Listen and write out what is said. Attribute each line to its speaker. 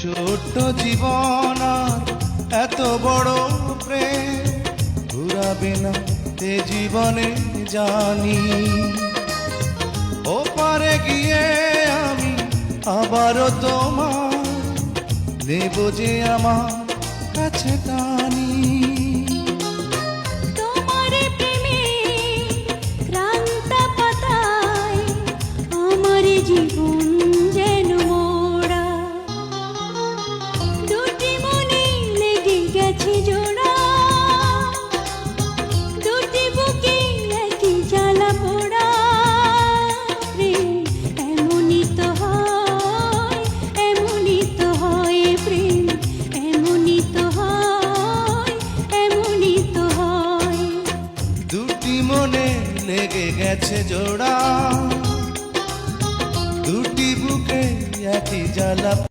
Speaker 1: ছোট্ট জীবন এত বড় প্রেম, ঘুরাবে না তে জীবনে জানি। ও পারে গিয়ে আমি আবারও তোমার নেব যে আমার কাছে টানি লেগে গেছে জোড়া। দুটি বুকে একই জ্বালা